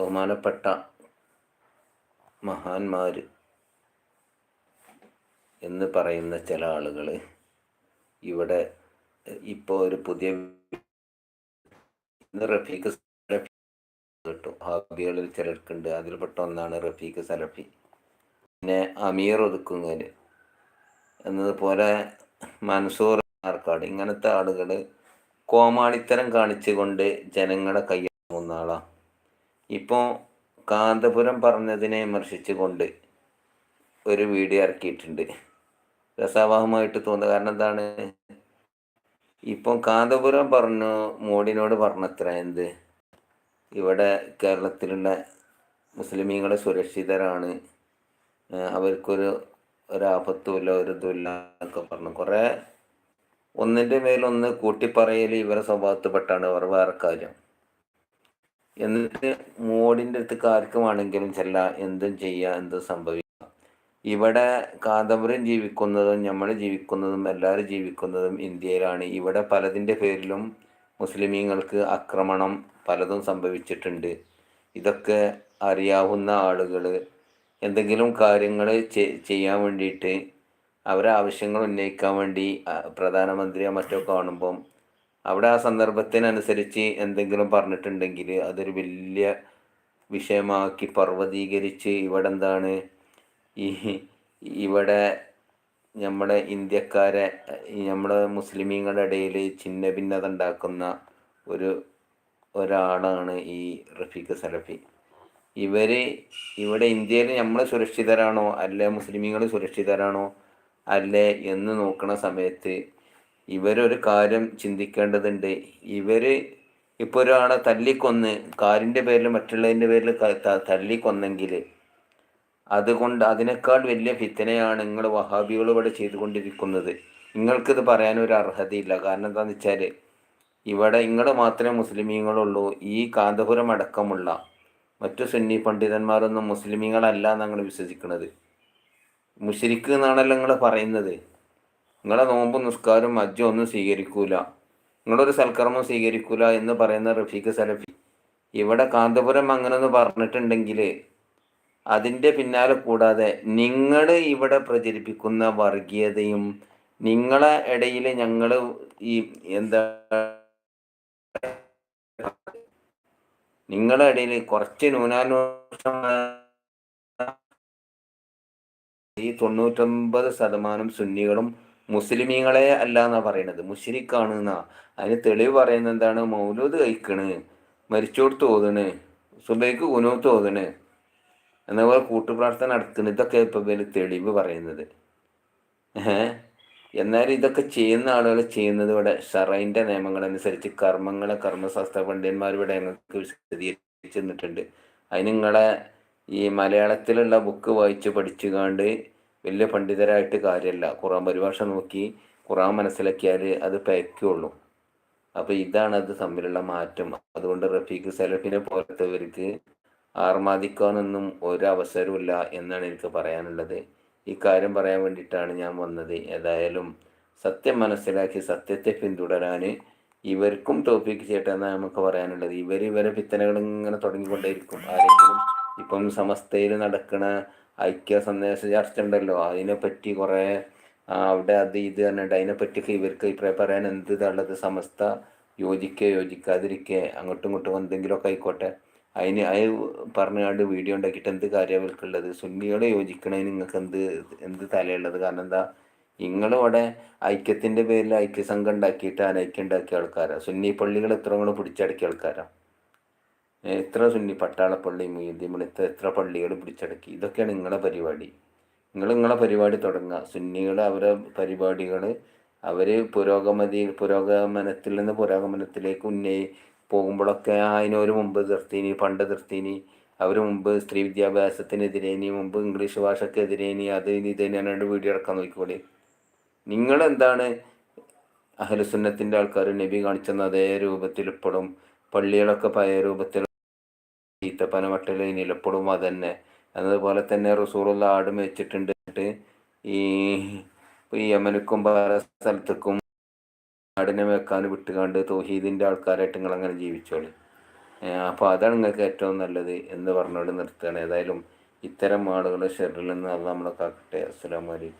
ബഹുമാനപ്പെട്ട മഹാന്മാർ എന്ന് പറയുന്ന ചില ആളുകൾ ഇവിടെ ഇപ്പോൾ ഒരു പുതിയ റഫീഖ് സലഫി കിട്ടും. ഹാബികളിൽ ചിലർക്കുണ്ട്. അതിൽപ്പെട്ട ഒന്നാണ് റഫീഖ് സലഫി. പിന്നെ അമീർ ഒതുക്കുങ്ങൽ എന്നതുപോലെ മൻസൂർ ആർക്കാട്. ഇങ്ങനത്തെ ആളുകൾ കോമാളിത്തരം കാണിച്ചുകൊണ്ട് ജനങ്ങളെ കൈ ആളാണ് ഇപ്പോൾ കാന്തപുരം പറഞ്ഞതിനെ വിമർശിച്ചുകൊണ്ട് ഒരു വീഡിയോ ഇറക്കിയിട്ടുണ്ട്. രസാവഹമായിട്ട് തോന്നുന്നത് കാരണം എന്താണ്? ഇപ്പം കാന്തപുരം പറഞ്ഞു മോഡിനോട് പറഞ്ഞത്ര എന്ത്? ഇവിടെ കേരളത്തിലുള്ള മുസ്ലിമീങ്ങളെ സുരക്ഷിതരാണ്. അവർക്കൊരു ഒരാപത്തുമില്ല ഒരു ഇതുമില്ല എന്നൊക്കെ പറഞ്ഞു. കുറേ ഒന്നിന്റെ മേലൊന്ന് കൂട്ടിപ്പറയൽ ഇവരെ സ്വഭാവത്തിൽപ്പെട്ടാണ്. അവർ വേറെ കാര്യം. എന്നിട്ട് മോഡിന്റെ അടുത്ത് ആണെങ്കിലും ചെല്ല എന്തും ചെയ്യുക എന്തും സംഭവിക്കുക ഇവിടെ കാന്തപുരം ജീവിക്കുന്നതും നമ്മൾ ജീവിക്കുന്നതും എല്ലാവരും ജീവിക്കുന്നതും ഇന്ത്യയിലാണ്. ഇവിടെ പലതിന്റെ പേരിലും മുസ്ലിമീങ്ങൾക്ക് ആക്രമണം പലതും സംഭവിച്ചിട്ടുണ്ട്. ഇതൊക്കെ അറിയാവുന്ന ആളുകൾ എന്തെങ്കിലും കാര്യങ്ങൾ ചെയ്യാൻ വേണ്ടിയിട്ട് അവരെ ആവശ്യങ്ങൾ ഉന്നയിക്കാൻ വേണ്ടി പ്രധാനമന്ത്രിയോ മറ്റോ കാണുമ്പം അവിടെ ആ സന്ദർഭത്തിനനുസരിച്ച് എന്തെങ്കിലും പറഞ്ഞിട്ടുണ്ടെങ്കിൽ അതൊരു വലിയ വിഷയമാക്കി പർവതീകരിച്ച് ഇവിടെ എന്താണ് ഈ ഇവിടെ നമ്മുടെ ഇന്ത്യക്കാരെ നമ്മുടെ മുസ്ലിമീങ്ങളുടെ ഇടയിൽ ചിന്ന ഭിന്നത ഉണ്ടാക്കുന്ന ഒരു ഒരാളാണ് ഈ റഫീഖ് സലഫി. ഇവർ ഇവിടെ ഇന്ത്യയിൽ നമ്മൾ സുരക്ഷിതരാണോ? അല്ലെ മുസ്ലിമീങ്ങൾ സുരക്ഷിതരാണോ? അല്ലേ എന്ന് നോക്കുന്ന സമയത്ത് ഇവരൊരു കാര്യം ചിന്തിക്കേണ്ടതുണ്ട്. ഇവർ ഇപ്പോൾ ഒരാളെ തല്ലിക്കൊന്ന് കാരിന്റെ പേരിൽ മറ്റുള്ളതിന്റെ പേരിൽ തല്ലിക്കൊന്നെങ്കിൽ അതുകൊണ്ട് അതിനേക്കാൾ വലിയ ഫിത്തനയാണ് നിങ്ങൾ വഹാബികൾ ഇവിടെ ചെയ്തുകൊണ്ടിരിക്കുന്നത്. നിങ്ങൾക്കിത് ഒരു അർഹതയില്ല. കാരണം എന്താണെന്ന് വെച്ചാൽ ഇവിടെ നിങ്ങൾ മാത്രമേ മുസ്ലിമീങ്ങളുള്ളൂ. ഈ കാന്തപുരം അടക്കമുള്ള മറ്റു സുന്നി പണ്ഡിതന്മാരൊന്നും മുസ്ലിമീങ്ങളല്ല എന്നാണ് വിശ്വസിക്കുന്നത് മുഷരിക്ക് എന്നാണല്ലോ നിങ്ങൾ പറയുന്നത്. നിങ്ങളെ നോമ്പ് നിസ്കാരം അജ്ജും ഒന്നും സ്വീകരിക്കൂല. നിങ്ങളൊരു സൽക്കർമ്മം സ്വീകരിക്കൂല എന്ന് പറയുന്ന റഫീഖ് സലഫി ഇവിടെ കാന്തപുരം അങ്ങനെ ഒന്ന് പറഞ്ഞിട്ടുണ്ടെങ്കിൽ അതിന്റെ പിന്നാലെ കൂടാതെ നിങ്ങൾ ഇവിടെ പ്രചരിപ്പിക്കുന്ന വർഗീയതയും നിങ്ങളെ ഇടയിൽ ഞങ്ങൾ ഈ എന്താ നിങ്ങളെ ഇടയിൽ കുറച്ച് ന്യൂനാന്വേഷണ ഈ തൊണ്ണൂറ്റൊമ്പത് ശതമാനം സുന്നികളും മുസ്ലിമീങ്ങളെ അല്ല എന്നാ പറയണത്. മുഷിരിക്കാണ് എന്നാ അതിന് തെളിവ് പറയുന്നത് എന്താണ്? മൗലൂദ് കഴിക്കണ്. മരിച്ചോടത്ത് ഓതണ് സുബൈക്ക് കുനൂത്ത് ഓതണ് എന്നപോലെ കൂട്ടുപ്രാർത്ഥന നടത്തുന്നു ഇതൊക്കെ ഇപ്പൊ വലിയ തെളിവ് പറയുന്നത്. ഏഹ്? എന്നാൽ ഇതൊക്കെ ചെയ്യുന്ന ആളുകൾ ചെയ്യുന്നത് ഇവിടെ ഷറൈന്റെ നിയമങ്ങളനുസരിച്ച് കർമ്മങ്ങളെ കർമ്മശാസ്ത്ര പണ്ഡിതന്മാർ ഇവിടെ ഞങ്ങൾക്ക് വിശദീകരിച്ചു തന്നിട്ടുണ്ട്. അതിന് നിങ്ങളെ ഈ മലയാളത്തിലുള്ള ബുക്ക് വായിച്ച് പഠിച്ചുകാണ്ട് വലിയ പണ്ഡിതരായിട്ട് കാര്യമല്ല ഖുറാൻ പരിഭാഷ നോക്കി ഖുറാൻ മനസ്സിലാക്കിയാൽ അത് പയക്കുള്ളൂ. അപ്പോൾ ഇതാണ് അത് തമ്മിലുള്ള മാറ്റം. അതുകൊണ്ട് റഫീഖ് സലഫിനെ പോലത്തവർക്ക് ആർമാദിക്കാനൊന്നും ഒരു അവസരമില്ല എന്നാണ് എനിക്ക് പറയാനുള്ളത്. ഈ കാര്യം പറയാൻ വേണ്ടിയിട്ടാണ് ഞാൻ വന്നത്. ഏതായാലും സത്യം മനസ്സിലാക്കി സത്യത്തെ പിന്തുടരാൻ ഇവർക്കും ടോപ്പിക്ക് ചെയ്യട്ടെന്നാണ് നമുക്ക് പറയാനുള്ളത്. ഇവർ ഇവരെ പിത്തനകൾ ഇങ്ങനെ തുടങ്ങിക്കൊണ്ടേയിരിക്കും. ആരെങ്കിലും ഇപ്പം സമസ്തയിൽ നടക്കുന്ന ഐക്യ സന്ദേശ ചർച്ച ഉണ്ടല്ലോ അതിനെപ്പറ്റി കുറേ അവിടെ അത് ഇത് പറഞ്ഞിട്ട് പറ്റി ഇവർക്ക് അഭിപ്രായം പറയാൻ എന്ത് ഉള്ളത് സമസ്ത യോജിക്കുക യോജിക്കാതിരിക്കുക അങ്ങോട്ടും ഇങ്ങോട്ടും എന്തെങ്കിലുമൊക്കെ ആയിക്കോട്ടെ. അതിന് അത് പറഞ്ഞുകൊണ്ട് വീഡിയോ ഉണ്ടാക്കിയിട്ട് എന്ത് കാര്യം അവർക്കുള്ളത് സുന്നിയോടെ യോജിക്കണതിന് നിങ്ങൾക്ക് എന്ത് എന്ത് തലയുള്ളത്? കാരണം എന്താ നിങ്ങളിവിടെ ഐക്യത്തിന്റെ പേരിൽ ഐക്യസംഘം ഉണ്ടാക്കിയിട്ട് അനൈക്യം ഉണ്ടാക്കിയ ആൾക്കാരാണ് സുന്നി പള്ളികൾ എത്ര കൂടെ പിടിച്ചടക്കിയ ആൾക്കാരാണ് എത്ര സുന്നി പട്ടാളപ്പള്ളി മീതിമണി എത്ര എത്ര പള്ളികൾ പിടിച്ചടക്കി? ഇതൊക്കെയാണ് നിങ്ങളെ പരിപാടി. നിങ്ങൾ നിങ്ങളെ പരിപാടി തുടങ്ങുക. സുന്നികൾ അവരെ പരിപാടികൾ അവർ പുരോഗമതി പുരോഗമനത്തിൽ നിന്ന് പുരോഗമനത്തിലേക്ക് ഉന്നയി പോകുമ്പോഴൊക്കെ അതിനൊരു മുമ്പ് നിർത്തീനി പണ്ട് നിർത്തീനി അവർ മുമ്പ് സ്ത്രീ വിദ്യാഭ്യാസത്തിനെതിരേനി മുമ്പ് ഇംഗ്ലീഷ് ഭാഷക്കെതിരേനി അത് ഇനി ഇത് തന്നെയാണ് വീഡിയോ ഇറക്കാൻ നോക്കിക്കോളി. നിങ്ങളെന്താണ് അഹലുസുന്നത്തിന്റെ ആൾക്കാർ നബി കാണിച്ചെന്ന അതേ രൂപത്തിൽ ഇപ്പോഴും പള്ളികളൊക്കെ പഴയ രൂപത്തിൽ ഈത്തപ്പനമട്ടിൽ നിലപ്പെടും തന്നെ അതുപോലെ തന്നെ റസൂറുള്ള ആട് മേച്ചിട്ടുണ്ട് ഈ യമനുക്കും പല സ്ഥലത്തേക്കും ആടിനെ വെക്കാൻ വിട്ടുകൊണ്ട് തോഹീദിന്റെ ആൾക്കാരായിട്ട് നിങ്ങൾ അങ്ങനെ ജീവിച്ചോളി അപ്പോൾ അതാണ് നിങ്ങൾക്ക് ഏറ്റവും നല്ലത് എന്ന് പറഞ്ഞുകൊണ്ട് നിർത്തുകയാണ്. ഏതായാലും ഇത്തരം ആളുകളുടെ ഷെറിൽ നിന്ന് അത് നമ്മളെ കാക്കട്ടെ. അസ്സാം വലൈക്കും